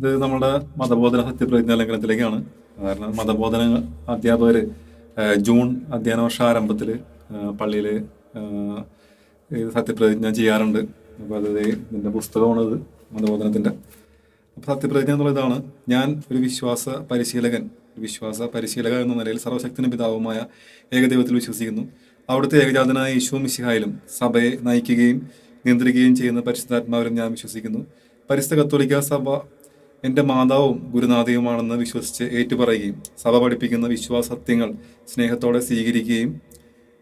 ഇത് നമ്മുടെ മതബോധന സത്യപ്രതിജ്ഞ ലംഘനത്തിലേക്കാണ്. കാരണം മതബോധന അധ്യാപകർ ജൂൺ അധ്യയന വർഷ ആരംഭത്തിൽ പള്ളിയിൽ സത്യപ്രതിജ്ഞ ചെയ്യാറുണ്ട്. അപ്പോൾ അത് ഇതിന്റെ പുസ്തകമാണിത് മതബോധനത്തിന്റെ അപ്പോൾ സത്യപ്രതിജ്ഞ എന്നുള്ള ഇതാണ്. ഞാൻ ഒരു വിശ്വാസ പരിശീലകൻ വിശ്വാസ പരിശീലക എന്ന നിലയിൽ സർവശക്തിന് പിതാവുമായ ഏകദൈവത്തിൽ വിശ്വസിക്കുന്നു. അവിടുത്തെ ഏകജാതനായ യേശു മിശിഹായിലും സഭയെ നയിക്കുകയും നിയന്ത്രിക്കുകയും ചെയ്യുന്ന പരിശുദ്ധാത്മാവിലും ഞാൻ വിശ്വസിക്കുന്നു. പരിശുദ്ധ കത്തോലിക്ക സഭ എന്റെ മാതാവും ഗുരുനാഥയുമാണെന്ന് വിശ്വസിച്ച് ഏറ്റുപറയുകയും സഭ പഠിപ്പിക്കുന്ന വിശ്വാസത്യങ്ങൾ സ്നേഹത്തോടെ സ്വീകരിക്കുകയും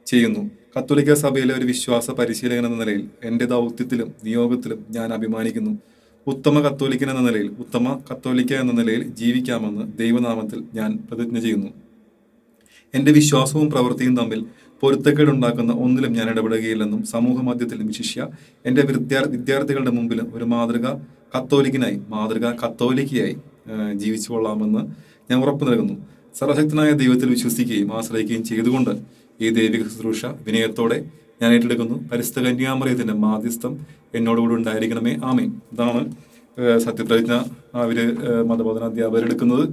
ചെയ്യുന്നു. കത്തോലിക്ക സഭയിലെ ഒരു വിശ്വാസ പരിശീലകൻ എന്ന നിലയിൽ എന്റെ ദൗത്യത്തിലും നിയോഗത്തിലും ഞാൻ അഭിമാനിക്കുന്നു. ഉത്തമ കത്തോലിക്കൻ എന്ന നിലയിൽ ഉത്തമ കത്തോലിക്ക എന്ന നിലയിൽ ജീവിക്കാമെന്ന് ദൈവനാമത്തിൽ ഞാൻ പ്രതിജ്ഞ ചെയ്യുന്നു. എന്റെ വിശ്വാസവും പ്രവൃത്തിയും തമ്മിൽ പൊരുത്തക്കേടുണ്ടാക്കുന്ന ഒന്നിലും ഞാൻ ഇടപെടുകയില്ലെന്നും സമൂഹ മാധ്യത്തിലും വിശിഷ്യ എന്റെ വിദ്യാർത്ഥികളുടെ മുമ്പിലും ഒരു മാതൃക കത്തോലിക്കനായി മാതൃക കത്തോലിക്കയായി ജീവിച്ചു കൊള്ളാമെന്ന് ഞാൻ ഉറപ്പു നൽകുന്നു. സർവശക്തനായ ദൈവത്തിൽ വിശ്വസിക്കുകയും ആശ്രയിക്കുകയും ചെയ്തുകൊണ്ട് ഈ ദൈവിക ശുശ്രൂഷ വിനയത്തോടെ ഞാൻ ഏറ്റെടുക്കുന്നു. പരിസ്ഥ കന്യാമറിയത്തിന്റെ മാധ്യസ്ഥം എന്നോടുകൂടി ഉണ്ടായിരിക്കണമേ. ആമേ ഇതാണ് സത്യപ്രതിജ്ഞ അവർ മതബോധന അധ്യാപകർ എടുക്കുന്നത്.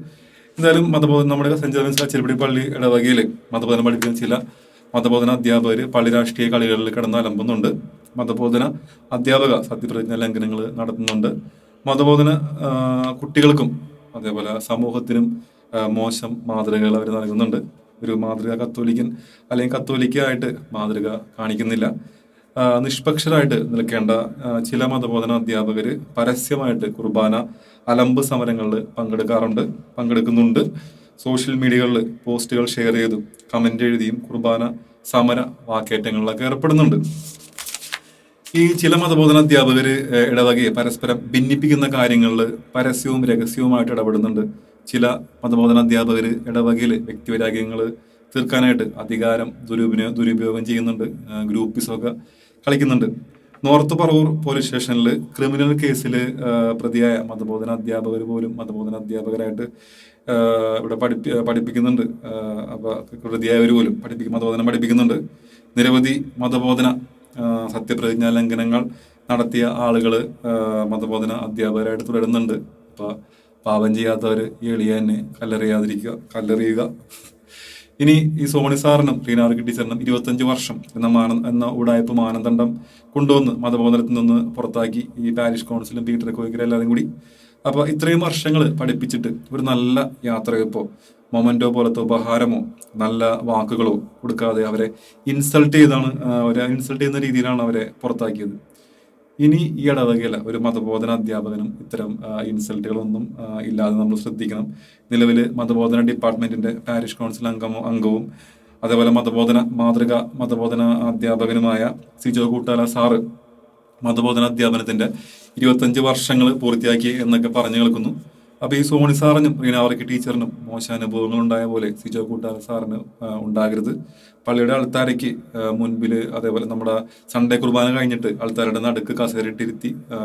എന്തായാലും മതബോധന നമ്മുടെ ജോൺസ് ചെറുപടി പള്ളി ഇടവകയിൽ മതബോധനം പഠിപ്പിക്കുന്ന ചില മതബോധന അധ്യാപകർ പള്ളി രാഷ്ട്രീയ കളികളിൽ കിടന്ന് അലമ്പുന്നുണ്ട്. മതബോധന അധ്യാപക സത്യപ്രതിജ്ഞ ലംഘനങ്ങൾ നടത്തുന്നുണ്ട്. മതബോധന കുട്ടികൾക്കും അതേപോലെ സമൂഹത്തിനും മോശം മാതൃകകൾ അവർ നൽകുന്നുണ്ട്. ഒരു മാതൃക കത്തോലിക്കൻ അല്ലെങ്കിൽ കത്തോലിക്കായിട്ട് മാതൃക കാണിക്കുന്നില്ല. നിഷ്പക്ഷരായിട്ട് നിൽക്കേണ്ട ചില മതബോധന അധ്യാപകർ പരസ്യമായിട്ട് കുർബാന അലമ്പ് സമരങ്ങളിൽ പങ്കെടുക്കാറുണ്ട് പങ്കെടുക്കുന്നുണ്ട്. സോഷ്യൽ മീഡിയകളിൽ പോസ്റ്റുകൾ ഷെയർ ചെയ്തും കമന്റ് എഴുതിയും കുർബാന സമര വാക്കേറ്റങ്ങളിലൊക്കെ ഏർപ്പെടുന്നുണ്ട്. ഈ ചില മതബോധന അധ്യാപകർ ഇടവകയെ പരസ്പരം ഭിന്നിപ്പിക്കുന്ന കാര്യങ്ങളിൽ പരസ്യവും രഹസ്യവുമായിട്ട് ഇടപെടുന്നുണ്ട്. ചില മതബോധന അധ്യാപകർ ഇടവകയിൽ വ്യക്തിവൈരാഗ്യങ്ങൾ തീർക്കാനായിട്ട് അധികാരം ദുരുപയോഗ ദുരുപയോഗം ചെയ്യുന്നുണ്ട്. ഗ്രൂപ്പിസൊക്കെ കളിക്കുന്നുണ്ട്. നോർത്ത് പറവൂർ പോലീസ് സ്റ്റേഷനിൽ ക്രിമിനൽ കേസിൽ പ്രതിയായ മതബോധന അധ്യാപകർ പോലും മതബോധന അധ്യാപകരായിട്ട് ഇവിടെ പഠിപ്പി പഠിപ്പിക്കുന്നുണ്ട്. അപ്പോൾ അപ്പൊ പ്രതിയായവർ പോലും പഠിപ്പിക്കും മതബോധനം പഠിപ്പിക്കുന്നുണ്ട്. നിരവധി മതബോധന സത്യപ്രതിജ്ഞാ ലംഘനങ്ങൾ നടത്തിയ ആളുകൾ മതബോധന അധ്യാപകരായിട്ട് തുടരുന്നുണ്ട് അപ്പോൾ പാപം ചെയ്യാത്തവർ എളിയ തന്നെ കല്ലെറിയാതിരിക്കുക കല്ലെറിയുക. ഇനി ഈ സോണി സാറിനും റീനാർക്ക് ടീച്ചറിനും ഇരുപത്തഞ്ച് വർഷം എന്ന മാന എന്ന ഉടായ്പ മാനദണ്ഡം കൊണ്ടുവന്ന് മതബോധനത്തിൽ നിന്ന് പുറത്താക്കി ഈ പാരിഷ് കൗൺസിലും പീറ്റർ കോയിക്കലും എല്ലാവരും കൂടി. അപ്പോൾ ഇത്രയും വർഷങ്ങൾ പഠിപ്പിച്ചിട്ട് ഒരു നല്ല യാത്രയപ്പോ മൊമെന്റോ പോലത്തെ ഉപഹാരമോ നല്ല വാക്കുകളോ കൊടുക്കാതെ അവരെ ഇൻസൾട്ട് ചെയ്താണ് അവരെ ഇൻസൾട്ട് ചെയ്യുന്ന രീതിയിലാണ് അവരെ പുറത്താക്കിയത്. ഇനി ഈ ഇടവകയില ഒരു മതബോധന അധ്യാപകനും ഇത്തരം ഇൻസൾട്ടുകളൊന്നും ഇല്ലാതെ നമ്മൾ ശ്രദ്ധിക്കണം. നിലവിൽ മതബോധന ഡിപ്പാർട്ട്മെന്റിന്റെ പാരിഷ് കൗൺസിൽ അംഗമോ അംഗവും അതേപോലെ മതബോധന മാതൃക മതബോധന അധ്യാപകനുമായ സിജോ കൂട്ടാല സാറ് മതബോധന അധ്യാപനത്തിന്റെ ഇരുപത്തഞ്ച് വർഷങ്ങൾ പൂർത്തിയാക്കി എന്നൊക്കെ പറഞ്ഞു കേൾക്കുന്നു. അപ്പൊ ഈ സോണി സാറിനും റീനാവർക്കി ടീച്ചറിനും മോശം അനുഭവങ്ങൾ ഉണ്ടായ പോലെ സിജോ കൂട്ടാര സാറിന് ഉണ്ടാകരുത്. പള്ളിയുടെ അൾത്താരയ്ക്ക് മുൻപിൽ അതേപോലെ നമ്മുടെ സൺഡേ കുർബാന കഴിഞ്ഞിട്ട് അൾത്താരയുടെ നടുക്ക് കസേരയിട്ടിരുത്തി ആ,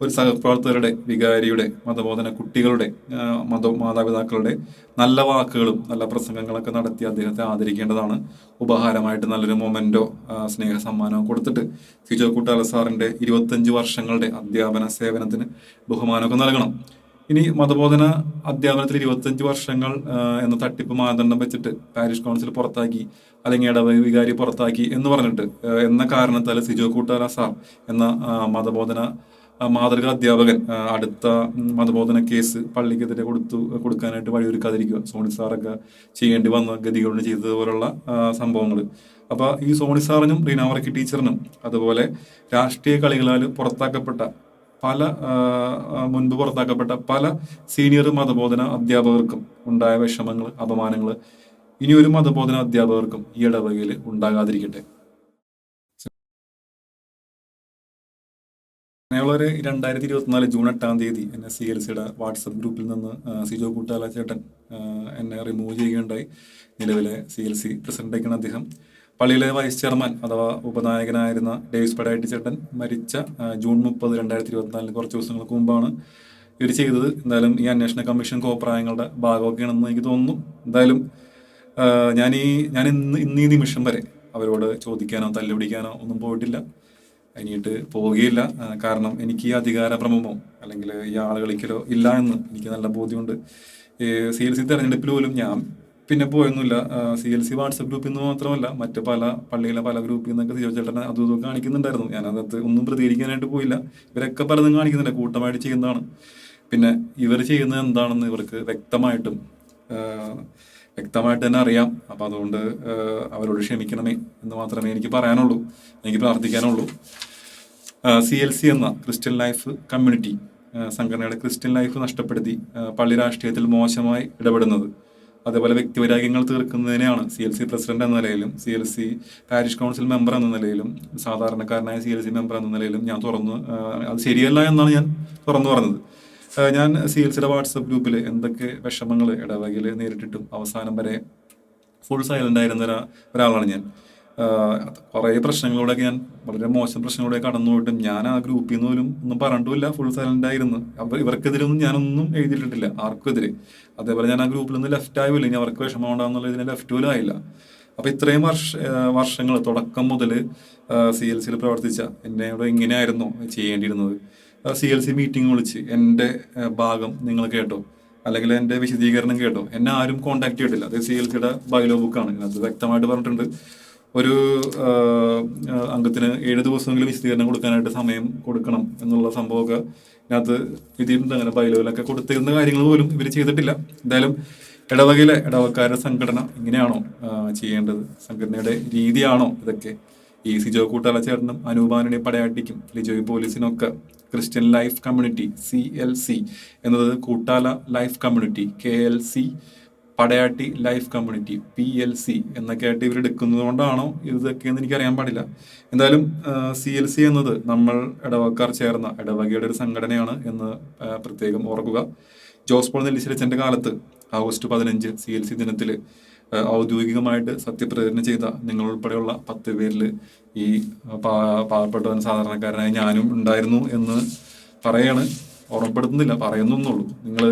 ഒരു സഹപ്രവർത്തകരുടെ വികാരിയുടെ മതബോധന കുട്ടികളുടെ മത മാതാപിതാക്കളുടെ നല്ല വാക്കുകളും നല്ല പ്രസംഗങ്ങളൊക്കെ നടത്തി അദ്ദേഹത്തെ ആദരിക്കേണ്ടതാണ്. ഉപഹാരമായിട്ട് നല്ലൊരു മൊമെന്റോ ആ, സ്നേഹ സമ്മാനമോ കൊടുത്തിട്ട് സിജോ കൂട്ടാല സാറിന്റെ ഇരുപത്തഞ്ച് വർഷങ്ങളുടെ അധ്യാപന സേവനത്തിന് ബഹുമാനമൊക്കെ നൽകണം. ഇനി മതബോധന അധ്യാപനത്തിൽ ഇരുപത്തഞ്ച് വർഷങ്ങൾ എന്ന തട്ടിപ്പ് മാനദണ്ഡം വെച്ചിട്ട് പാരിഷ് കൗൺസിൽ പുറത്താക്കി അല്ലെങ്കിൽ ഇടവക വികാരി പുറത്താക്കി എന്ന് പറഞ്ഞിട്ട് എന്ന കാരണത്താൽ സിജോ കൂട്ടാല സാർ എന്ന മതബോധന മാതൃക അധ്യാപകൻ അടുത്ത മതബോധന കേസ് പള്ളിക്കെതിരെ കൊടുത്തു കൊടുക്കാനായിട്ട് വഴിയൊരുക്കാതിരിക്കുക. സോണി സാറൊക്കെ ചെയ്യേണ്ടി വന്ന ഗതികളുടെ ചെയ്തതുപോലുള്ള സംഭവങ്ങൾ. അപ്പൊ ഈ സോണി സാറിനും റീനാവറക്കി ടീച്ചറിനും അതുപോലെ രാഷ്ട്രീയ കളികളാൽ പുറത്താക്കപ്പെട്ട പല മുൻപ് പുറത്താക്കപ്പെട്ട പല സീനിയർ മതബോധന അധ്യാപകർക്കും ഉണ്ടായ വിഷമങ്ങൾ അപമാനങ്ങൾ ഇനി ഒരു മതബോധന അധ്യാപകർക്കും ഈ ഇടവകയിൽ ഉണ്ടാകാതിരിക്കട്ടെ. ഞങ്ങളൊരു രണ്ടായിരത്തി ഇരുപത്തിനാല് ജൂൺ എട്ടാം തീയതി എന്നെ സി എൽ സിയുടെ വാട്സപ്പ് ഗ്രൂപ്പിൽ നിന്ന് സിജോ കൂട്ടാല ചേട്ടൻ എന്നെ റിമൂവ് ചെയ്യുകയുണ്ടായി. നിലവിലെ സി എൽ സി പ്രസിഡന്റായിരിക്കുന്ന അദ്ദേഹം. പള്ളിയിലെ വൈസ് ചെയർമാൻ അഥവാ ഉപനായകനായിരുന്ന ഡേവിസ് പടായിട്ട് ചേട്ടൻ മരിച്ച ജൂൺ മുപ്പത് രണ്ടായിരത്തി ഇരുപത്തിനാലിന് കുറച്ച് ദിവസങ്ങൾക്ക് മുമ്പാണ് ഇവർ ചെയ്തത്. എന്തായാലും ഈ അന്വേഷണ കമ്മീഷൻ കോപ്രായങ്ങളുടെ ഭാഗമൊക്കെയാണെന്ന് എനിക്ക് തോന്നുന്നു. എന്തായാലും ഞാൻ ഈ ഞാൻ ഇന്ന് ഇന്ന് ഈ നിമിഷം വരെ അവരോട് ചോദിക്കാനോ തല്ലുപിടിക്കാനോ ഒന്നും പോയിട്ടില്ല. ഇനിയിട്ട് പോവുകയില്ല. കാരണം എനിക്ക് ഈ അധികാര ഭ്രമമോ അല്ലെങ്കിൽ ഈ ആളുകളിക്കലോ ഇല്ല എന്ന് എനിക്ക് നല്ല ബോധ്യമുണ്ട്. സി എൽ സി തെരഞ്ഞെടുപ്പിൽ പോലും ഞാൻ പിന്നെ പോയൊന്നുമില്ല. സി എൽ സി വാട്സപ്പ് ഗ്രൂപ്പിൽ നിന്ന് മാത്രമല്ല മറ്റ് പല പള്ളിയിലെ പല ഗ്രൂപ്പിൽ നിന്നൊക്കെ സിജോ ചേട്ടൻ അതും ഇതും കാണിക്കുന്നുണ്ടായിരുന്നു. ഞാൻ അതിനകത്ത് ഒന്നും പ്രതികരിക്കാനായിട്ട് പോയില്ല. ഇവരൊക്കെ പലതും കാണിക്കുന്നുണ്ട്. കൂട്ടമായിട്ട് ചെയ്യുന്നതാണ്. പിന്നെ ഇവർ ചെയ്യുന്നത് എന്താണെന്ന് ഇവർക്ക് വ്യക്തമായിട്ടും വ്യക്തമായിട്ട് തന്നെ അറിയാം. അപ്പം അതുകൊണ്ട് അവരോട് ക്ഷമിക്കണമേ എന്ന് മാത്രമേ എനിക്ക് പറയാനുള്ളൂ. എനിക്ക് പ്രാർത്ഥിക്കാനുള്ളൂ. സി എൽ സി എന്ന ക്രിസ്ത്യൻ ലൈഫ് കമ്മ്യൂണിറ്റി സംഘടനയുടെ ക്രിസ്ത്യൻ ലൈഫ് നഷ്ടപ്പെടുത്തി പള്ളി രാഷ്ട്രീയത്തിൽ മോശമായി ഇടപെടുന്നത്. അതേപോലെ വ്യക്തിവൈരാഗ്യങ്ങൾ തീർക്കുന്നതിനെയാണ് സി എൽ സി പ്രസിഡന്റ് എന്ന നിലയിലും C L C parish council member എന്ന നിലയിലും സാധാരണക്കാരനായ സി എൽ സി മെമ്പർ എന്ന നിലയിലും ഞാൻ തുറന്നു അത് ശരിയല്ല എന്നാണ് ഞാൻ തുറന്നു പറഞ്ഞത്. ഞാൻ സി എൽ സിയുടെ വാട്സപ്പ് ഗ്രൂപ്പിൽ എന്തൊക്കെ വിഷമങ്ങൾ ഇടവകയിൽ നേരിട്ടിട്ടും അവസാനം വരെ ഫുൾ സൈലന്റ് ആയിരുന്ന ഒരാ- ഒരാളാണ് ഞാൻ. കുറേ പ്രശ്നങ്ങളിലൂടെയൊക്കെ ഞാൻ വളരെ മോശം പ്രശ്നങ്ങളിലൂടെ കടന്നു പോയിട്ടും ഞാൻ ആ ഗ്രൂപ്പിൽ നിന്ന് പോലും ഒന്നും പറഞ്ഞിട്ടില്ല ഫുൾ സൈലന്റ് ആയിരുന്നു. അപ്പൊ ഇവർക്കെതിരൊന്നും ഞാനൊന്നും എഴുതിയിട്ടില്ല ആർക്കെതിരെ. അതേപോലെ ഞാൻ ആ ഗ്രൂപ്പിൽ നിന്ന് ലെഫ്റ്റ് ആയില്ല. ഇനി അവർക്ക് വിഷമം ഉണ്ടാകുന്നുള്ള ഇതിന് ലെഫ്റ്റ് പോലും ആയില്ല. അപ്പൊ ഇത്രയും വർഷ വർഷങ്ങൾ തുടക്കം മുതൽ സി എൽ സിയിൽ പ്രവർത്തിച്ച എന്നോട് ഇങ്ങനെയായിരുന്നു ചെയ്യേണ്ടിയിരുന്നത്. സി എൽ സി മീറ്റിംഗ് വിളിച്ച് എന്റെ ഭാഗം നിങ്ങൾ കേട്ടോ? അല്ലെങ്കിൽ എന്റെ വിശദീകരണം കേട്ടോ? എന്നെ ആരും കോൺടാക്ട് ചെയ്തിട്ടില്ല. അത് സി എൽ സിയുടെ ബയലോ ബുക്കാണ് അത് വ്യക്തമായിട്ട് പറഞ്ഞിട്ടുണ്ട്. ഒരു അംഗത്തിന് ഏഴ് ദിവസമെങ്കിലും വിശദീകരണം കൊടുക്കാനായിട്ട് സമയം കൊടുക്കണം എന്നുള്ള സംഭവമൊക്കെ ഇതിനകത്ത് വിധിയിട്ടുണ്ട് അങ്ങനെ ബൈലോയിലൊക്കെ കൊടുത്തിരുന്ന കാര്യങ്ങൾ പോലും ഇവർ ചെയ്തിട്ടില്ല. എന്തായാലും ഇടവകയിലെ ഇടവക്കാരുടെ സംഘടന ഇങ്ങനെയാണോ ചെയ്യേണ്ടത്? സംഘടനയുടെ രീതിയാണോ ഇതൊക്കെ? ഈ സിജോ കൂട്ടാല ചേട്ടനും അനൂപാനണി പടയാട്ടിക്കും Lijoy പോലീസിനൊക്കെ Christian life community C L C എന്നത് Koottala life community K L C Padayatti life community P L C എന്നൊക്കെ ആയിട്ട് ഇവർ എടുക്കുന്നത് കൊണ്ടാണോ ഇതൊക്കെയെന്ന് എനിക്കറിയാൻ പാടില്ല. എന്തായാലും സി എൽ സി എന്നത് നമ്മൾ ഇടവക്കാർ ചേർന്ന ഇടവകയുടെ ഒരു സംഘടനയാണ് എന്ന് പ്രത്യേകം ഓർക്കുക. ജോസ് പോൾ നെല്ലിശ്ശേരിച്ചന്റെ കാലത്ത് ഓഗസ്റ്റ് പതിനഞ്ച് സി എൽ സി ദിനത്തിൽ ഔദ്യോഗികമായിട്ട് സത്യപ്രതിജ്ഞ ചെയ്ത നിങ്ങൾ ഉൾപ്പെടെയുള്ള പത്ത് പേരിൽ ഈ പാവപ്പെട്ടവൻ സാധാരണക്കാരനായ ഞാനും ഉണ്ടായിരുന്നു എന്ന് പറയാണ്. ഓർമ്മപ്പെടുത്തുന്നില്ല പറയുന്നുള്ളൂ. നിങ്ങൾ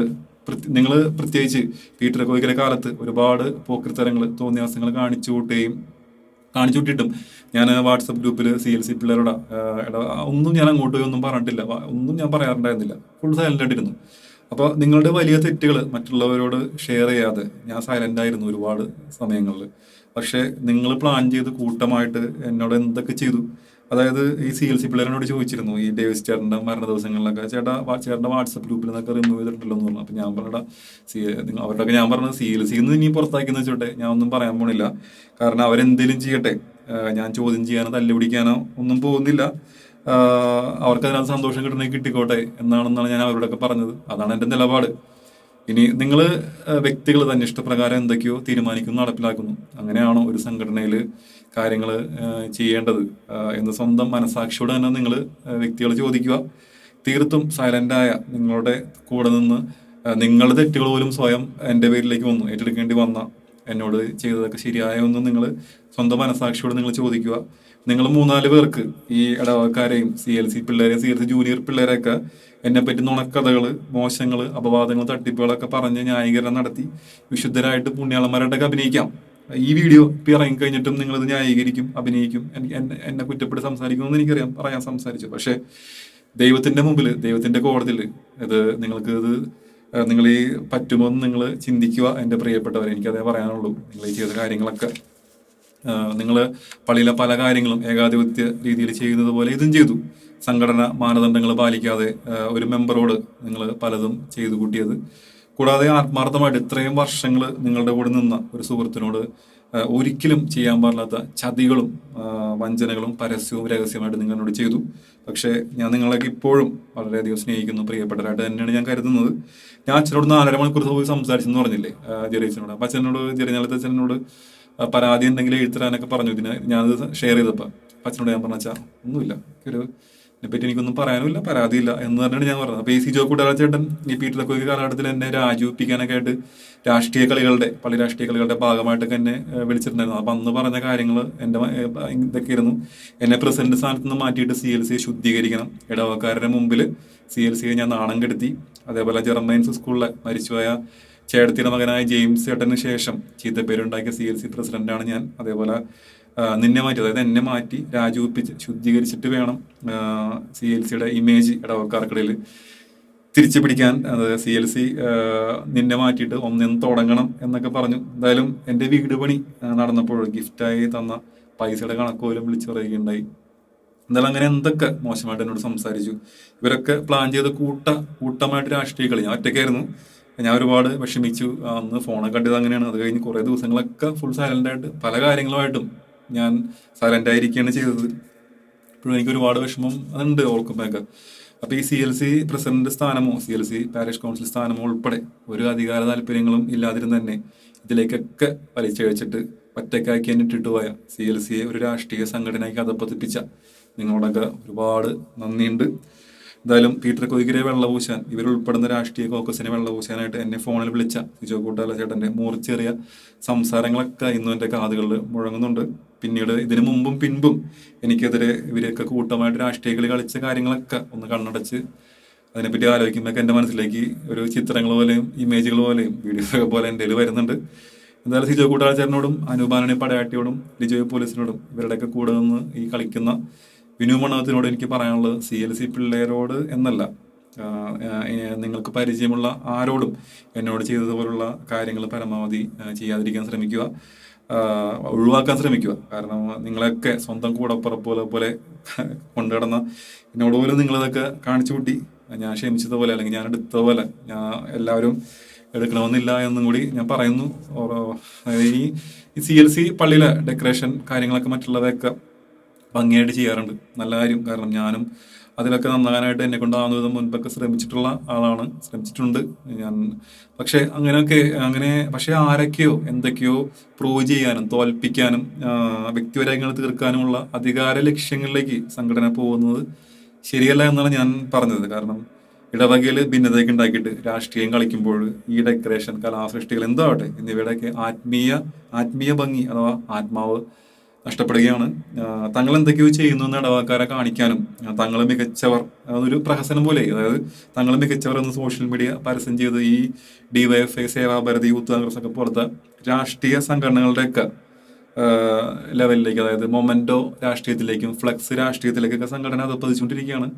നിങ്ങൾ പ്രത്യേകിച്ച് പീറ്റർ കോയിക്കലെ കാലത്ത് ഒരുപാട് പോക്കൃത്തരങ്ങൾ തോന്നിയാസങ്ങൾ കാണിച്ചു കൂട്ടുകയും കാണിച്ചു വിട്ടിട്ടും ഞാൻ വാട്സപ്പ് ഗ്രൂപ്പിൽ സി എൽ സി പിള്ളേരോട് ഒന്നും ഞാൻ അങ്ങോട്ട് പോയി ഒന്നും പറഞ്ഞിട്ടില്ല. ഒന്നും ഞാൻ പറയാറുണ്ടായിരുന്നില്ല. ഫുൾ സൈലന്റ് ആയിട്ടിരുന്നു അപ്പോൾ നിങ്ങളുടെ വലിയ തെറ്റുകൾ മറ്റുള്ളവരോട് ഷെയർ ചെയ്യാതെ ഞാൻ സൈലന്റ് ആയിരുന്നു ഒരുപാട് സമയങ്ങളിൽ പക്ഷേ നിങ്ങൾ പ്ലാൻ ചെയ്ത് കൂട്ടമായിട്ട് എന്നോട് എന്തൊക്കെ ചെയ്തു? അതായത് ഈ സി എൽ സി പിള്ളേരോട് ചോദിച്ചിരുന്നു ഈ ഡേവിസ് ചേട്ടന്റെ മരണ ദിവസങ്ങളിലൊക്കെ ചേട്ടാ ചേട്ടന്റെ വാട്സപ്പ് ഗ്രൂപ്പിൽ നിന്നൊക്കെ റിമൂവ് ചെയ്തിട്ടുണ്ടല്ലോ എന്ന് പറഞ്ഞു. അപ്പം ഞാൻ പറഞ്ഞ സി നിങ്ങൾ അവരോടൊക്കെ ഞാൻ പറഞ്ഞത് സി എൽ സിന്ന് ഇനി പുറത്താക്കിയെന്ന് വെച്ചോട്ടെ ഞാൻ ഒന്നും പറയാൻ പോണില്ല. കാരണം അവരെന്തെങ്കിലും ചെയ്യട്ടെ ഞാൻ ചോദ്യം ചെയ്യാനോ തല്ലുപിടിക്കാനോ ഒന്നും പോകുന്നില്ല. അവർക്ക് അതിനകത്ത് സന്തോഷം കിട്ടണമെങ്കിൽ കിട്ടിക്കോട്ടെ എന്നാണെന്നാണ് ഞാൻ അവരോടൊക്കെ പറഞ്ഞത്. അതാണ് എന്റെ നിലപാട്. ഇനി നിങ്ങൾ വ്യക്തികൾ തന്നെ ഇഷ്ടപ്രകാരം എന്തൊക്കെയോ തീരുമാനിക്കുന്നു നടപ്പിലാക്കുന്നു. അങ്ങനെയാണോ ഒരു സംഘടനയിൽ കാര്യങ്ങൾ ചെയ്യേണ്ടത്? എന്ന് സ്വന്തം മനസാക്ഷിയോട് തന്നെ നിങ്ങൾ വ്യക്തികൾ ചോദിക്കുക. തീർത്തും സൈലന്റായ നിങ്ങളുടെ കൂടെ നിന്ന് നിങ്ങളുടെ തെറ്റുകൾ പോലും സ്വയം എന്റെ പേരിലേക്ക് വന്നു. ഏറ്റെടുക്കേണ്ടി വന്ന എന്നോട് ചെയ്തതൊക്കെ ശരിയായോ എന്ന് നിങ്ങൾ സ്വന്തം മനസാക്ഷിയോട് നിങ്ങൾ ചോദിക്കുക. നിങ്ങൾ മൂന്നാൽ പേർക്ക് ഈ ഇടവക്കാരെയും സി എൽ സി പിള്ളേരെയും സി എൽ സി ജൂനിയർ പിള്ളേരെയൊക്കെ എന്നെ പറ്റി നുണക്കഥകൾ മോശങ്ങൾ അപവാദങ്ങൾ തട്ടിപ്പുകളൊക്കെ പറഞ്ഞ് ന്യായീകരണം നടത്തി വിശുദ്ധരായിട്ട് പുണ്യാളന്മാരായിട്ടൊക്കെ അഭിനയിക്കാം. ഈ വീഡിയോ ഇപ്പം ഇറങ്ങി കഴിഞ്ഞിട്ടും നിങ്ങളിത് ന്യായീകരിക്കും അഭിനയിക്കും എന്നെ കുറ്റപ്പെട്ട് സംസാരിക്കുമെന്ന് എനിക്കറിയാം പറയാൻ സംസാരിച്ചു. പക്ഷേ ദൈവത്തിന്റെ മുമ്പിൽ ദൈവത്തിന്റെ കോടതിയിൽ ഇത് നിങ്ങൾക്ക് ഇത് നിങ്ങൾ ഈ പറ്റുമോ എന്ന് നിങ്ങൾ ചിന്തിക്കുക എന്റെ പ്രിയപ്പെട്ടവർ എനിക്കതേ പറയാനുള്ളൂ. നിങ്ങൾ ഈ ചെയ്ത കാര്യങ്ങളൊക്കെ നിങ്ങൾ പള്ളിയിലെ പല കാര്യങ്ങളും ഏകാധിപത്യ രീതിയിൽ ചെയ്യുന്നത് പോലെ ഇതും ചെയ്തു. സംഘടന മാനദണ്ഡങ്ങൾ പാലിക്കാതെ ഒരു മെമ്പറോട് നിങ്ങൾ പലതും ചെയ്തു കൂട്ടിയത്. കൂടാതെ ആത്മാർത്ഥമായിട്ട് ഇത്രയും വർഷങ്ങൾ നിങ്ങളുടെ കൂടെ നിന്ന ഒരു സുഹൃത്തിനോട് ഒരിക്കലും ചെയ്യാൻ പാടില്ലാത്ത ചതികളും വഞ്ചനകളും പരസ്യവും രഹസ്യമായിട്ട് നിങ്ങളോട് ചെയ്തു. പക്ഷേ ഞാൻ നിങ്ങളൊക്കെ ഇപ്പോഴും വളരെയധികം സ്നേഹിക്കുന്നു പ്രിയപ്പെട്ടവരായിട്ട് തന്നെയാണ് ഞാൻ കരുതുന്നത്. ഞാൻ അച്ഛനോട് നാലര മണിക്കൂർ പോയി സംസാരിച്ചെന്ന് പറഞ്ഞില്ലേ ജെറിയച്ചനോട് അപ്പം അച്ഛനോട് ജെറിയനോട് അച്ഛനോട് പരാതി ഉണ്ടെങ്കിൽ എഴുത്തരാനൊക്കെ പറഞ്ഞു. ഇതിന് ഞാനത് ഷെയർ ചെയ്തപ്പോൾ അച്ഛനോട് ഞാൻ പറഞ്ഞാ ഒന്നുമില്ല. ഒരു ഇതിനെപ്പറ്റി എനിക്കൊന്നും പറയാനുമില്ല. പരാതിയില്ല. എന്ന് തന്നെയാണ് ഞാൻ പറഞ്ഞത്. അപ്പോൾ ഈ സിജോ ജോ ചേട്ടൻ ഈ പീറ്റർ കോയി കാലഘട്ടത്തിൽ എന്നെ രാജിവിപ്പിക്കാനൊക്കെ ആയിട്ട് രാഷ്ട്രീയ കളികളുടെ പള്ളി രാഷ്ട്രീയ കളികളുടെ ഭാഗമായിട്ടൊക്കെ എന്നെ വിളിച്ചിട്ടുണ്ടായിരുന്നു. അപ്പം അന്ന് പറഞ്ഞ കാര്യങ്ങൾ എന്റെ ഇതൊക്കെ ആയിരുന്നു എന്നെ പ്രസിഡന്റ് സ്ഥാനത്ത് നിന്ന് മാറ്റിയിട്ട് സി എൽ സിയെ ശുദ്ധീകരിക്കണം. ഇടവക്കാരുടെ മുമ്പിൽ സി എൽ സിയെ ഞാൻ നാണം കെടുത്തി. അതേപോലെ ജെർമൈൻസ് സ്കൂളിലെ മരിച്ചുപോയ ചേട്ടത്തിയുടെ മകനായ ജെയിംസ് ചേട്ടന് ശേഷം ചീത്തപ്പേരുണ്ടാക്കിയ സി എൽ സി പ്രസിഡന്റാണ് ഞാൻ. അതേപോലെ നിന്നെ മാറ്റി അതായത് എന്നെ മാറ്റി രാജിവെപ്പിച്ച് ശുദ്ധീകരിച്ചിട്ട് വേണം സി എൽ സിയുടെ ഇമേജ് ഇടവക്കാർക്കിടയിൽ തിരിച്ചു പിടിക്കാൻ അതായത് സി എൽ സി നിന്നെ മാറ്റിയിട്ട് ഒന്നിന്ന് തുടങ്ങണം എന്നൊക്കെ പറഞ്ഞു. എന്തായാലും എന്റെ വീട് പണി നടന്നപ്പോൾ ഗിഫ്റ്റായി തന്ന പൈസയുടെ കണക്കോലും വിളിച്ചു പറയുകയുണ്ടായി. എന്നാലും അങ്ങനെ എന്തൊക്കെ മോശമായിട്ട് എന്നോട് സംസാരിച്ചു. ഇവരൊക്കെ പ്ലാൻ ചെയ്ത് കൂട്ട കൂട്ടമായിട്ട് രാഷ്ട്രീയ കളി. ഞാൻ ഒറ്റയ്ക്കായിരുന്നു. ഞാൻ ഒരുപാട് വിഷമിച്ചു. അന്ന് ഫോണെ കണ്ടത് അങ്ങനെയാണ്. അത് കഴിഞ്ഞ് കുറേ ദിവസങ്ങളൊക്കെ ഫുൾ സൈലന്റ് ആയിട്ട് പല കാര്യങ്ങളുമായിട്ടും ഞാൻ സൈലന്റ് ആയിരിക്കുകയാണ് ചെയ്തത്. ഇപ്പോഴും എനിക്ക് ഒരുപാട് വിഷമം അതുണ്ട് ഓർക്കുമ്പോഴൊക്കെ. അപ്പൊ ഈ C L C president സ്ഥാനമോ C L C parish council സ്ഥാനമോ ഉൾപ്പെടെ ഒരു അധികാര താല്പര്യങ്ങളും ഇല്ലാതിരുന്ന തന്നെ ഇതിലേക്കൊക്കെ വലിച്ചഴിച്ചിട്ട് ഒറ്റക്കാക്കി തന്നെ ഇട്ടിട്ട് പോയ സി എൽ സിയെ ഒരു രാഷ്ട്രീയ സംഘടനയ്ക്ക് അതപ്പത്തിപ്പിച്ച നിങ്ങളോടൊക്കെ ഒരുപാട് നന്ദിയുണ്ട്. എന്തായാലും പീറ്റർ കൊയ്ഗിരെ വെള്ളപൂശാൻ ഇവരുൾപ്പെടുന്ന രാഷ്ട്രീയ കോക്കസിനെ വെള്ളപൂശാനായിട്ട് എന്നെ ഫോണിൽ വിളിച്ച സിജോ കൂട്ടാല ചേട്ടന്റെ മൂർച്ചേറിയ സംസാരങ്ങളൊക്കെ ഇന്നും എന്റെ കാതുകളിൽ മുഴങ്ങുന്നുണ്ട്. പിന്നീട് ഇതിനു മുമ്പും പിൻപും എനിക്കെതിരെ ഇവരെയൊക്കെ കൂട്ടമായിട്ട് രാഷ്ട്രീയ കളി കളിച്ച കാര്യങ്ങളൊക്കെ ഒന്ന് കണ്ണടച്ച് അതിനെപ്പറ്റി ആലോചിക്കുമ്പോൾ എന്റെ മനസ്സിലേക്ക് ഒരു ചിത്രങ്ങൾ പോലെയും ഇമേജുകൾ പോലെയും വീഡിയോസൊക്കെ പോലെ എന്റെ വരുന്നുണ്ട്. എന്തായാലും സിജോ കൂട്ടാളച്ചേരനോടും അനുപാനണി പടയാട്ടിയോടും ലിജോയ് പോലീസിനോടും ഇവരുടെയൊക്കെ കൂടെ നിന്ന് ഈ കളിക്കുന്ന വിനു മണ്ണത്തിനോട് എനിക്ക് പറയാനുള്ളത് സി എൽ സി പിള്ളേരോട് എന്നല്ല. നിങ്ങൾക്ക് പരിചയമുള്ള ആരോടും എന്നോട് ചെയ്തതുപോലുള്ള കാര്യങ്ങൾ പരമാവധി ചെയ്യാതിരിക്കാൻ ശ്രമിക്കുക. ഒഴിവാക്കാൻ ശ്രമിക്കുക. കാരണം നിങ്ങളൊക്കെ സ്വന്തം കൂടപ്പുറപ്പോലെ പോലെ പോലെ കൊണ്ടുകിടന്ന എന്നോട് പോലും നിങ്ങളിതൊക്കെ കാണിച്ചു കൂട്ടി. ഞാൻ ക്ഷമിച്ചതുപോലെ അല്ലെങ്കിൽ ഞാൻ എടുത്തതുപോലെ ഞാൻ എല്ലാവരും എടുക്കണമെന്നില്ല എന്നും കൂടി ഞാൻ പറയുന്നു. ഈ സി എൽ സി പള്ളിയിലെ ഡെക്കറേഷൻ കാര്യങ്ങളൊക്കെ മറ്റുള്ളവയൊക്കെ ഭംഗിയായിട്ട് ചെയ്യാറുണ്ട്. നല്ല കാര്യം. കാരണം ഞാനും അതിലൊക്കെ നന്നാകാനായിട്ട് എന്നെ കൊണ്ടാവുന്ന വിധം മുൻപൊക്കെ ശ്രമിച്ചിട്ടുള്ള ആളാണ്. ശ്രമിച്ചിട്ടുണ്ട്. ഞാൻ പക്ഷെ അങ്ങനെയൊക്കെ അങ്ങനെ പക്ഷേ ആരൊക്കെയോ എന്തൊക്കെയോ പ്രൂവ് ചെയ്യാനും തോൽപ്പിക്കാനും വ്യക്തിപരങ്ങൾ തീർക്കാനുമുള്ള അധികാര ലക്ഷ്യങ്ങളിലേക്ക് സംഘടന പോകുന്നത് ശരിയല്ല എന്നാണ് ഞാൻ പറഞ്ഞത്. കാരണം ഇടവകയിൽ ഭിന്നതയൊക്കെ ഉണ്ടാക്കിയിട്ട് രാഷ്ട്രീയം കളിക്കുമ്പോൾ ഈ ഡെക്കറേഷൻ കലാസൃഷ്ടികൾ എന്താവട്ടെ? എന്നിവയുടെയൊക്കെ ആത്മീയ ആത്മീയ ഭംഗി അഥവാ ആത്മാവ് നഷ്ടപ്പെടുകയാണ്. തങ്ങൾ എന്തൊക്കെയോ ചെയ്യുന്നു എന്ന് ഇടവക്കാരെ കാണിക്കാനും തങ്ങൾ മികച്ചവർ അതൊരു പ്രഹസനം പോലെ അതായത് തങ്ങൾ മികച്ചവർ എന്ന് സോഷ്യൽ മീഡിയ പരസ്യം ചെയ്ത് ഈ ഡിവൈഎഫ്ഐ സേവാഭാരതി യൂത്ത് കോൺഗ്രസ് ഒക്കെ പോലത്തെ രാഷ്ട്രീയ സംഘടനകളുടെയൊക്കെ ലെവലിലേക്ക് അതായത് മൊമെന്റോ രാഷ്ട്രീയത്തിലേക്കും ഫ്ലക്സ് രാഷ്ട്രീയത്തിലേക്കൊക്കെ സംഘടന അത് പതിച്ചുകൊണ്ടിരിക്കുകയാണ്.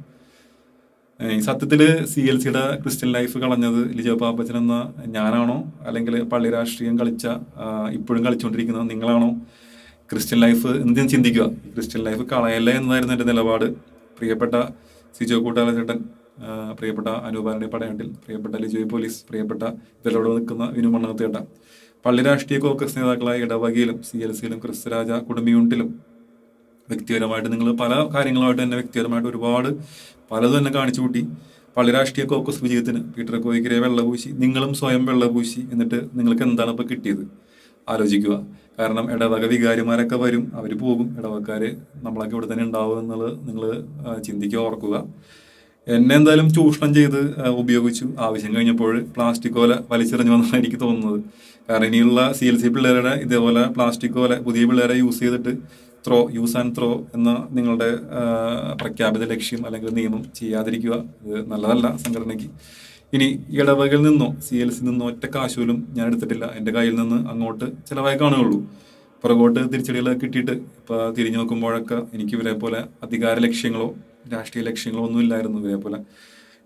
സത്യത്തിൽ സി എൽ സിയുടെ ക്രിസ്ത്യൻ ലൈഫ് കളഞ്ഞത് ലിജോ പാപ്പച്ചൻ എന്ന ഞാനാണോ? അല്ലെങ്കിൽ പള്ളി രാഷ്ട്രീയം കളിച്ച ഇപ്പോഴും കളിച്ചുകൊണ്ടിരിക്കുന്നത് നിങ്ങളാണോ? ക്രിസ്ത്യൻ ലൈഫ് എന്തിനും ചിന്തിക്കുക. ക്രിസ്ത്യൻ ലൈഫ് കളയല്ല എന്നതായിരുന്നു എന്റെ നിലപാട്. പ്രിയപ്പെട്ട സിജോ കൂട്ടാല ചേട്ടൻ പ്രിയപ്പെട്ട അനൂപാലിന്റെ പടയാട്ടിൽ പ്രിയപ്പെട്ട ലിജോയ് പോലീസ് പ്രിയപ്പെട്ട ഇതിലോട് നിൽക്കുന്ന വിനു മണ്ണത്തേട്ട പള്ളി രാഷ്ട്രീയ കോൺഗ്രസ് നേതാക്കളായ ഇടവകയിലും സി എൽ സിയിലും ക്രിസ്തുരാജ കുടുംബ യൂണിറ്റിലും വ്യക്തിപരമായിട്ട് നിങ്ങൾ പല കാര്യങ്ങളുമായിട്ട് തന്നെ വ്യക്തിപരമായിട്ട് ഒരുപാട് പലതും തന്നെ കാണിച്ചു കൂട്ടി. പള്ളി രാഷ്ട്രീയ കോക്കസ് വിജയത്തിന് പീറ്റർ കോയിക്കരെ വെള്ളപൂശി നിങ്ങളും സ്വയം വെള്ളപൂശി എന്നിട്ട് നിങ്ങൾക്ക് എന്താണ് ഇപ്പോൾ കിട്ടിയത്? ആലോചിക്കുക. കാരണം ഇടവക വികാരിമാരൊക്കെ വരും അവർ പോകും. ഇടവക്കാർ നമ്മളൊക്കെ ഇവിടെ തന്നെ ഉണ്ടാവും എന്നുള്ളത് നിങ്ങൾ ചിന്തിക്കുക ഓർക്കുക. എന്നെ എന്തായാലും ചൂഷണം ചെയ്ത് ഉപയോഗിച്ചു. ആവശ്യം കഴിഞ്ഞപ്പോൾ പ്ലാസ്റ്റിക് ഓല വലിച്ചെറിഞ്ഞു വന്നാണ് എനിക്ക് തോന്നുന്നത്. കാരണം ഇനിയുള്ള സി എൽ സി പിള്ളേരുടെ ഇതേപോലെ പ്ലാസ്റ്റിക് ഓല പുതിയ പിള്ളേരെ യൂസ് ചെയ്തിട്ട് ത്രോ യൂസ് ആൻഡ് ത്രോ എന്ന നിങ്ങളുടെ പ്രഖ്യാപിത ലക്ഷ്യം അല്ലെങ്കിൽ നിയമം ചെയ്യാതിരിക്കുക ഇത് നല്ലതല്ല സംഘടനയ്ക്ക്. ഇനി ഇടവകയിൽ നിന്നോ സി എൽ സി നിന്നോ ഒറ്റ കാശുപോലും ഞാൻ എടുത്തിട്ടില്ല. എന്റെ കയ്യിൽ നിന്ന് അങ്ങോട്ട് ചിലവായി കാണുകയുള്ളൂ പുറകോട്ട് തിരിച്ചടികളൊക്കെ കിട്ടിയിട്ട് ഇപ്പൊ തിരിഞ്ഞു നോക്കുമ്പോഴൊക്കെ എനിക്ക് ഇവരെ പോലെ അധികാര ലക്ഷ്യങ്ങളോ രാഷ്ട്രീയ ലക്ഷ്യങ്ങളോ ഒന്നും ഇല്ലായിരുന്നു ഇവരെ പോലെ.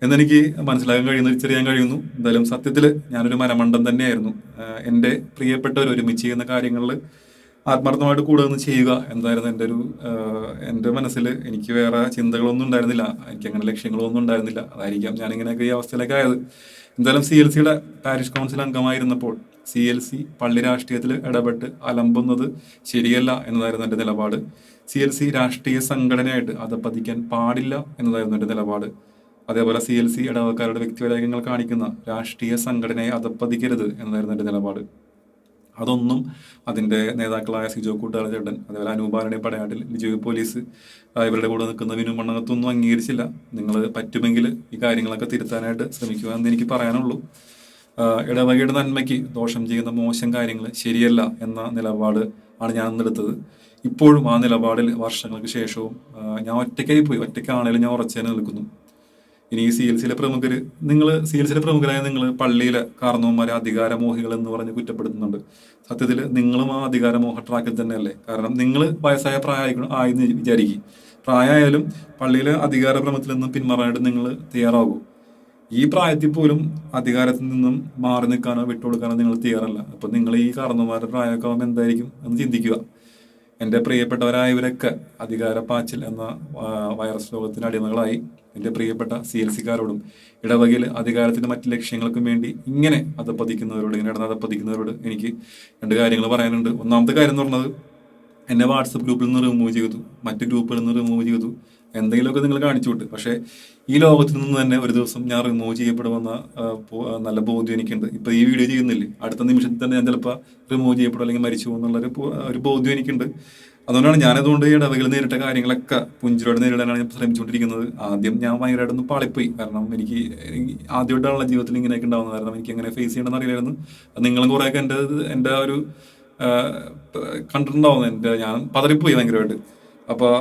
എന്നെനിക്ക് മനസ്സിലാക്കാൻ കഴിയുന്നു തിരിച്ചറിയാൻ കഴിയുന്നു. എന്തായാലും സത്യത്തിൽ ഞാനൊരു മരമണ്ഡം തന്നെയായിരുന്നു. എന്റെ പ്രിയപ്പെട്ടവർ ഒരുമിച്ച് ചെയ്യുന്ന കാര്യങ്ങളിൽ ആത്മാർത്ഥമായിട്ട് കൂടെ നിന്ന് ചെയ്യുക എന്തായിരുന്നു എന്റെ ഒരു എന്റെ മനസ്സിൽ എനിക്ക് വേറെ ചിന്തകളൊന്നും ഉണ്ടായിരുന്നില്ല. എനിക്ക് അങ്ങനെ ലക്ഷ്യങ്ങളൊന്നും ഉണ്ടായിരുന്നില്ല. അതായിരിക്കാം ഞാൻ ഇങ്ങനെയൊക്കെ ഈ അവസ്ഥയിലേക്ക് ആയത്. എന്തായാലും സി എൽ സിയുടെ പാരിഷ് കൗൺസിൽ അംഗമായിരുന്നപ്പോൾ സി എൽ സി പള്ളി രാഷ്ട്രീയത്തിൽ ഇടപെട്ട് അലമ്പുന്നത് ശരിയല്ല എന്നതായിരുന്നു എന്റെ നിലപാട്. സി എൽ സി രാഷ്ട്രീയ സംഘടനയായിട്ട് അതപ്പതിക്കാൻ പാടില്ല എന്നതായിരുന്നു എന്റെ നിലപാട്. അതേപോലെ സി എൽ സി ഇടവക്കാരുടെ വ്യക്തിപരങ്ങൾ കാണിക്കുന്ന രാഷ്ട്രീയ സംഘടനയെ അതപ്പതിക്കരുത് എന്നതായിരുന്നു എന്റെ നിലപാട്. അതൊന്നും അതിന്റെ നേതാക്കളായ സിജോ കൂട്ടാള ചേട്ടൻ അതേപോലെ അനൂപാലനെ പടയാട്ടിൽ ജീവ പോലീസ് ഇവരുടെ കൂടെ നിൽക്കുന്ന വിനു മണ്ണകത്തൊന്നും അംഗീകരിച്ചില്ല. നിങ്ങൾ പറ്റുമെങ്കിൽ ഈ കാര്യങ്ങളൊക്കെ തിരുത്താനായിട്ട് ശ്രമിക്കുക എന്ന് എനിക്ക് പറയാനുള്ളൂ. ഇടവകയുടെ നന്മയ്ക്ക് ദോഷം ചെയ്യുന്ന മോശം കാര്യങ്ങൾ ശരിയല്ല എന്ന നിലപാട് ആണ് ഞാൻ അന്നെടുത്തത് ഇപ്പോഴും ആ നിലപാടിൽ വർഷങ്ങൾക്ക് ശേഷവും ഞാൻ ഒറ്റയ്ക്കായി പോയി ഒറ്റയ്ക്കാണെങ്കിലും ഞാൻ ഉറച്ചേനെ നിൽക്കുന്നു. ഇനി ഈ സി എൽ സിയിലെ പ്രമുഖർ നിങ്ങൾ സി എൽ സിയിലെ പ്രമുഖരായ നിങ്ങൾ പള്ളിയിലെ കാരണവന്മാരെ അധികാരമോഹികൾ എന്ന് പറഞ്ഞ് കുറ്റപ്പെടുത്തുന്നുണ്ട്. സത്യത്തിൽ നിങ്ങളും ആ അധികാരമോഹ ട്രാക്കിൽ തന്നെയല്ലേ? കാരണം നിങ്ങൾ വയസ്സായ പ്രായം ആയി എന്ന് വിചാരിക്കും. പ്രായമായാലും പള്ളിയിലെ അധികാര ഭ്രമത്തിൽ നിന്നും പിന്മാറാനായിട്ട് നിങ്ങൾ തയ്യാറാകൂ. ഈ പ്രായത്തിൽ പോലും അധികാരത്തിൽ നിന്നും മാറി നിൽക്കാനോ വിട്ടുകൊടുക്കാനോ നിങ്ങൾ തയ്യാറല്ല. അപ്പൊ നിങ്ങൾ ഈ കാരണവന്മാരുടെ പ്രായമൊക്കെ ആകുമ്പോൾ എന്തായിരിക്കും എന്ന് ചിന്തിക്കുക. എന്റെ പ്രിയപ്പെട്ടവരായവരൊക്കെ അധികാര പാച്ചിൽ എന്ന വൈറസ് രോഗത്തിന് അടിമകളായി. എന്റെ പ്രിയപ്പെട്ട സി എൽ സിക്കാരോടും ഇടവകയിൽ അധികാരത്തിന്റെ മറ്റ് ലക്ഷ്യങ്ങൾക്കും വേണ്ടി ഇങ്ങനെ അതപ്പതിക്കുന്നവരോട് ഇങ്ങനെ ഇടന്ന് അതപ്പതിക്കുന്നവരോട് എനിക്ക് രണ്ട് കാര്യങ്ങൾ പറയാനുണ്ട്. ഒന്നാമത്തെ കാര്യം എന്ന് പറഞ്ഞത് എന്നെ വാട്സപ്പ് ഗ്രൂപ്പിൽ നിന്ന് റിമൂവ് ചെയ്തു. മറ്റ് ഗ്രൂപ്പുകളിൽ നിന്ന് റിമൂവ് ചെയ്തു. എന്തെങ്കിലുമൊക്കെ നിങ്ങൾ കാണിച്ചു വിട്ട്. പക്ഷേ ഈ ലോകത്തിൽ നിന്ന് തന്നെ ഒരു ദിവസം ഞാൻ റിമൂവ് ചെയ്യപ്പെടുമെന്ന നല്ല ബോധ്യം എനിക്കുണ്ട്. ഇപ്പൊ ഈ വീഡിയോ ചെയ്യുന്നില്ലേ? അടുത്ത നിമിഷത്തിൽ തന്നെ ഞാൻ ചിലപ്പോൾ റിമൂവ് ചെയ്യപ്പെടും അല്ലെങ്കിൽ മരിച്ചു പോകുന്നുള്ളൊരു ഒരു ബോധ്യം എനിക്കുണ്ട്. അതുകൊണ്ടാണ് ഞാനതുകൊണ്ട് ഈ ഇടവകൾ നേരിട്ട കാര്യങ്ങളൊക്കെ പുഞ്ചിരോട് നേരിടാനാണ് ഞാൻ ശ്രമിച്ചുകൊണ്ടിരിക്കുന്നത്. ആദ്യം ഞാൻ ഭയങ്കരമായിട്ടൊന്ന് പാളിപ്പോയി. കാരണം എനിക്ക് ആദ്യമായിട്ടാണല്ലോ ജീവിതത്തിൽ ഇങ്ങനെയൊക്കെ ഉണ്ടാവുന്നത്. കാരണം എനിക്ക് എങ്ങനെ ഫേസ് ചെയ്യണമെന്ന് അറിയില്ലായിരുന്നു. നിങ്ങളും കുറേയൊക്കെ എന്റെ എന്റെ ഒരു കണ്ടിട്ടുണ്ടാവുന്നത് എന്റെ ഞാൻ പതറിപ്പോയി ഭയങ്കരമായിട്ട്. അപ്പോൾ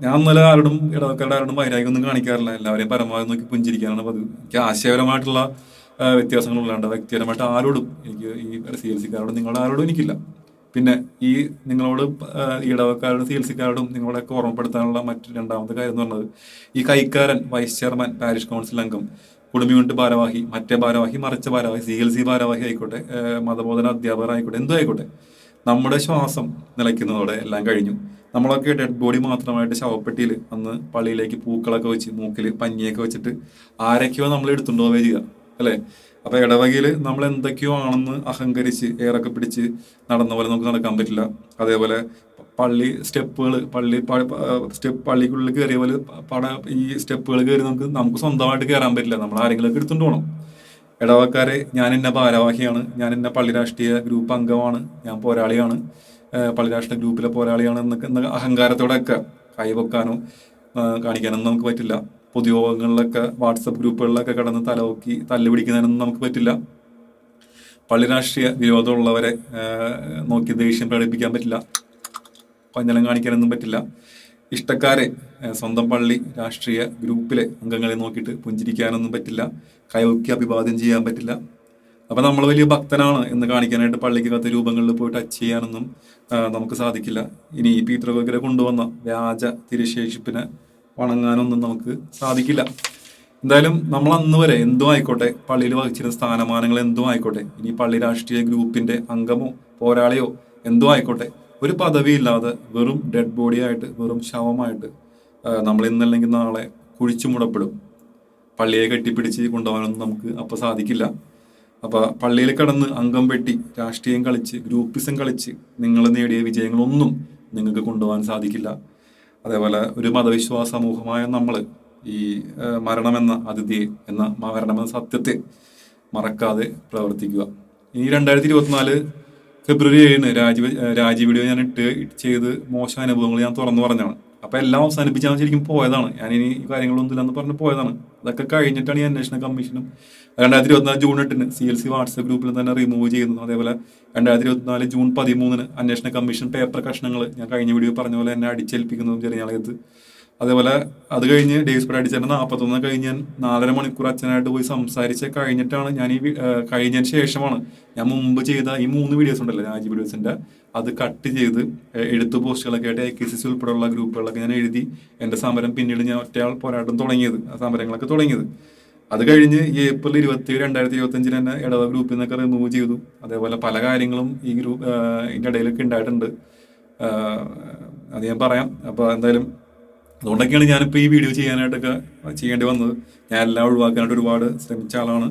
ഞാൻ നല്ല ആരോടും ഇടവക്കാരുടെ ആരോടും ഒന്നും കാണിക്കാറില്ല. എല്ലാവരെയും പരമാവധി നോക്കി പുഞ്ചിരിക്കാനാണ് പതിവ്. എനിക്ക് ആശയപരമായിട്ടുള്ള ആ, വ്യത്യാസങ്ങളുള്ളതുകൊണ്ട് വ്യക്തിപരമായിട്ട് ആരോടും എനിക്ക് ഈ സി എൽ സിക്കാരോടും നിങ്ങളുടെ ആരോടും എനിക്കില്ല. പിന്നെ ഈ നിങ്ങളോട് ഇടവക്കാരോടും സി എൽ സിക്കാരോടും നിങ്ങളോടൊക്കെ ഓർമ്മപ്പെടുത്താനുള്ള മറ്റു രണ്ടാമത്തെ കാര്യം എന്ന് പറഞ്ഞത് ഈ കൈക്കാരൻ വൈസ് ചെയർമാൻ പാരിഷ് കൗൺസിൽ അംഗം കുടുംബ യൂണിറ്റ് ഭാരവാഹി മറ്റേ ഭാരവാഹി മറിച്ച ഭാരവാഹി സി എൽ സി ഭാരവാഹി ആയിക്കോട്ടെ മതബോധന അധ്യാപകർ ആയിക്കോട്ടെ എന്തും ആയിക്കോട്ടെ. നമ്മുടെ ശ്വാസം നിലയ്ക്കുന്നതോടെ എല്ലാം കഴിഞ്ഞു. നമ്മളൊക്കെ ഡെഡ് ബോഡി മാത്രമായിട്ട് ശവപ്പെട്ടിയിൽ അന്ന് പള്ളിയിലേക്ക് പൂക്കളൊക്കെ വെച്ച് മൂക്കിൽ പഞ്ഞിയൊക്കെ വെച്ചിട്ട് ആരൊക്കെയോ നമ്മൾ എടുത്തുണ്ടോ വരിക അല്ലേ? അപ്പൊ ഇടവകയിൽ നമ്മൾ എന്തൊക്കെയോ ആണെന്ന് അഹങ്കരിച്ച് ഏറൊക്കെ പിടിച്ച് നടന്ന പോലെ നമുക്ക് നടക്കാൻ പറ്റില്ല. അതേപോലെ പള്ളി സ്റ്റെപ്പുകൾ പള്ളി സ്റ്റെപ്പ് പള്ളിക്കുള്ളിൽ കയറിയ പോലെ പട ഈ സ്റ്റെപ്പുകൾ കയറി നമുക്ക് നമുക്ക് സ്വന്തമായിട്ട് കയറാൻ പറ്റില്ല. നമ്മൾ ആരെങ്കിലുമൊക്കെ എടുത്തുകൊണ്ട് പോകണം. ഇടവക്കാരെ ഞാൻ എന്നെ ഭാരവാഹിയാണ്. ഞാൻ എന്നെ പള്ളി രാഷ്ട്രീയ ഗ്രൂപ്പ് അംഗമാണ്. ഞാൻ പോരാളിയാണ്. പള്ളി രാഷ്ട്രീയ ഗ്രൂപ്പിലെ പോരാളിയാണ് എന്നൊക്കെ എന്ന അഹങ്കാരത്തോടെയൊക്കെ കൈവെക്കാനോ കാണിക്കാനൊന്നും നമുക്ക് പറ്റില്ല. പൊതുയോഗങ്ങളിലൊക്കെ വാട്സപ്പ് ഗ്രൂപ്പുകളിലൊക്കെ കടന്ന് തലവൊക്കി തല്ല് പിടിക്കുന്നതിനൊന്നും നമുക്ക് പറ്റില്ല. പള്ളി രാഷ്ട്രീയ വിരോധമുള്ളവരെ നോക്കി ദേഷ്യം പ്രകടിപ്പിക്കാൻ പറ്റില്ല. പഞ്ഞലം കാണിക്കാനൊന്നും പറ്റില്ല. ഇഷ്ടക്കാരെ സ്വന്തം പള്ളി രാഷ്ട്രീയ ഗ്രൂപ്പിലെ അംഗങ്ങളെ നോക്കിയിട്ട് പുഞ്ചിരിക്കാനൊന്നും പറ്റില്ല. കൈവക്കി അഭിവാദ്യം ചെയ്യാൻ പറ്റില്ല. അപ്പൊ നമ്മൾ വലിയ ഭക്തനാണ് എന്ന് കാണിക്കാനായിട്ട് പള്ളിക്കകത്ത് രൂപങ്ങളിൽ പോയി ടച്ച് ചെയ്യാനൊന്നും നമുക്ക് സാധിക്കില്ല. ഇനി ഈ ഗോഗരെ കൊണ്ടുവന്ന വ്യാജ തിരുശേഷിപ്പിനെ വണങ്ങാനൊന്നും നമുക്ക് സാധിക്കില്ല. എന്തായാലും നമ്മൾ അന്ന് വരെ എന്തും ആയിക്കോട്ടെ പള്ളിയിൽ വഹിച്ചിരുന്ന സ്ഥാനമാനങ്ങൾ എന്തും ആയിക്കോട്ടെ ഇനി പള്ളി രാഷ്ട്രീയ ഗ്രൂപ്പിന്റെ അംഗമോ പോരാളിയോ എന്തും ആയിക്കോട്ടെ ഒരു പദവിയില്ലാതെ വെറും ഡെഡ് ബോഡി ആയിട്ട് വെറും ശവമായിട്ട് നമ്മൾ ഇന്നല്ലെങ്കിൽ നാളെ കുഴിച്ചു മുടപ്പെടും. പള്ളിയെ കെട്ടിപ്പിടിച്ച് കൊണ്ടുപോകാനൊന്നും നമുക്ക് അപ്പോൾ സാധിക്കില്ല. അപ്പോൾ പള്ളിയിൽ കടന്ന് അംഗം വെട്ടി രാഷ്ട്രീയം കളിച്ച് ഗ്രൂപ്പിസം കളിച്ച് നിങ്ങൾ നേടിയ വിജയങ്ങളൊന്നും നിങ്ങൾക്ക് കൊണ്ടുപോകാൻ സാധിക്കില്ല. അതേപോലെ ഒരു മതവിശ്വാസ സമൂഹമായ നമ്മൾ ഈ മരണമെന്ന അതിഥിയെ എന്ന മരണമെന്ന സത്യത്തെ മറക്കാതെ പ്രവർത്തിക്കുക. ഇനി രണ്ടായിരത്തി ഇരുപത്തിനാല് ഫെബ്രുവരി ഏഴിന് രാജി രാജി വീഡിയോ ഞാൻ ഇട്ട് ചെയ്ത് മോശം അനുഭവങ്ങൾ ഞാൻ തുറന്നു പറഞ്ഞാണ് അപ്പൊ എല്ലാം അവസാനിപ്പിച്ച് ഞാൻ ശരിക്കും പോയതാണ്. ഞാൻ ഇനി ഈ കാര്യങ്ങളൊന്നും ഇല്ലെന്ന് പറഞ്ഞ് പോയതാണ്. അതൊക്കെ കഴിഞ്ഞിട്ടാണ് ഈ അന്വേഷണ കമ്മീഷനും രണ്ടായിരത്തി ഇരുപത്തിനാല് ജൂൺ എട്ടിന് സി എൽ സി വാട്സപ്പ് ഗ്രൂപ്പിൽ തന്നെ റിമൂവ് ചെയ്യുന്നു അതേപോലെ രണ്ടായിരത്തി ഇരുപത്തിനാല് ജൂൺ പതിമൂന്നിന് അന്വേഷണ കമ്മീഷൻ പേപ്പർ കഷ്ണങ്ങൾ ഞാൻ കഴിഞ്ഞ വീഡിയോ പറഞ്ഞ പോലെ എന്നെ അടിച്ചേൽപ്പിക്കുന്നതും ചെറിയ ചെറിയാളകത്ത് അതേപോലെ അത് കഴിഞ്ഞ് ഡേയ്സ് പീരീഡ് അടിച്ചതിന്റെ നാൽപ്പത്തൊന്ന് കഴിഞ്ഞ് ഞാൻ നാലര മണിക്കൂർ അച്ഛനായിട്ട് പോയി സംസാരിച്ച് കഴിഞ്ഞിട്ടാണ് ഞാൻ ഈ കഴിഞ്ഞതിന് ശേഷമാണ് ഞാൻ മുമ്പ് ചെയ്ത ഈ മൂന്ന് വീഡിയോസ് ഉണ്ടല്ലോ രാജീവ് വീഡിയോസിന്റെ അത് കട്ട് ചെയ്ത് എഴുത്തു പോസ്റ്റുകളൊക്കെ ആയിട്ട് ഐ കെ സി സി ഉൾപ്പെടെയുള്ള ഗ്രൂപ്പുകളൊക്കെ ഞാൻ എഴുതി എന്റെ സമരം പിന്നീട് ഞാൻ ഒറ്റയാൾ പോരാട്ടം തുടങ്ങിയത് ആ സമരങ്ങളൊക്കെ തുടങ്ങിയത്. അത് കഴിഞ്ഞ് ഏപ്രിൽ ഇരുപത്തി രണ്ടായിരത്തി ഇരുപത്തി അഞ്ചിന് തന്നെ ഇടവ ഗ്രൂപ്പിൽ നിന്നൊക്കെ റിമൂവ് ചെയ്തു. അതേപോലെ പല കാര്യങ്ങളും ഈ ഗ്രൂപ്പ് ഇതിന്റെ ഇടയിലൊക്കെ ഉണ്ടായിട്ടുണ്ട്. അത് ഞാൻ പറയാം. അപ്പോൾ എന്തായാലും അതുകൊണ്ടൊക്കെയാണ് ഞാനിപ്പോൾ ഈ വീഡിയോ ചെയ്യാനായിട്ടൊക്കെ ചെയ്യേണ്ടി വന്നത്. ഞാൻ എല്ലാം ഒഴിവാക്കാനായിട്ട് ഒരുപാട് ശ്രമിച്ച ആളാണ്.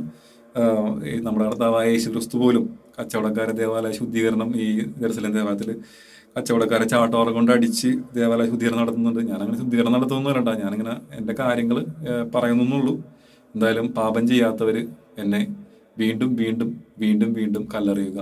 നമ്മുടെ കർത്താവായ യേശു ക്രിസ്തു പോലും കച്ചവടക്കാരെ ദേവാലയ ശുദ്ധീകരണം ഈ ജെറുസലേം ദേവാലയത്തിൽ കച്ചവടക്കാരെ ചാട്ടോറ കൊണ്ട് അടിച്ച് ദേവാലയ ശുദ്ധീകരണം നടത്തുന്നുണ്ട്. ഞാനങ്ങനെ ശുദ്ധീകരണം നടത്തുന്നൊന്നുമല്ല ഞാനിങ്ങനെ എന്റെ കാര്യങ്ങൾ പറയുന്നുള്ളൂ എന്തായാലും പാപം ചെയ്യാത്തവർ എന്നെ വീണ്ടും വീണ്ടും വീണ്ടും വീണ്ടും കല്ലെറിയുക.